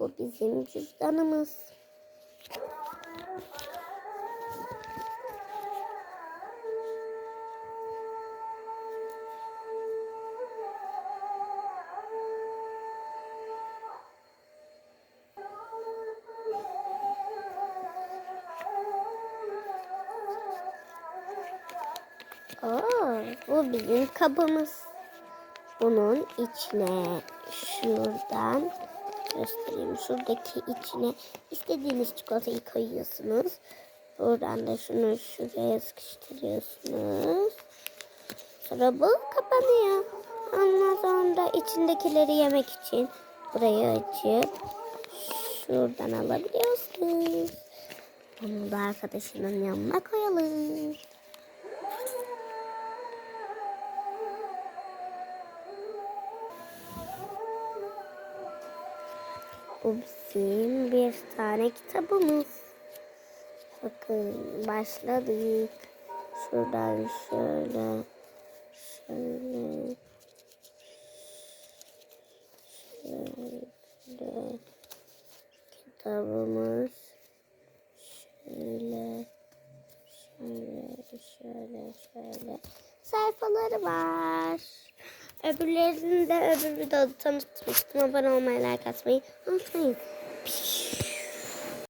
Bu bizim cüzdanımız. Oo, bu bizim kabımız. Bunun içine şuradan göstereyim. Şuradaki içine istediğiniz çikolatayı koyuyorsunuz. Buradan da şunu şuraya sıkıştırıyorsunuz. Sonra bu kapanıyor. Ondan sonra içindekileri yemek için burayı açıp şuradan alabiliyorsunuz. Onu da arkadaşının yanına koyalım. Bu bizim bir tane kitabımız. Bakın başladık. Şuradan şöyle şöyle şöyle kitabımız şöyle şöyle şöyle şöyle sayfaları var. Öbürlerini de öbür videoda tanıtmıştım. Abone olmayı, like atmayı unutmayın.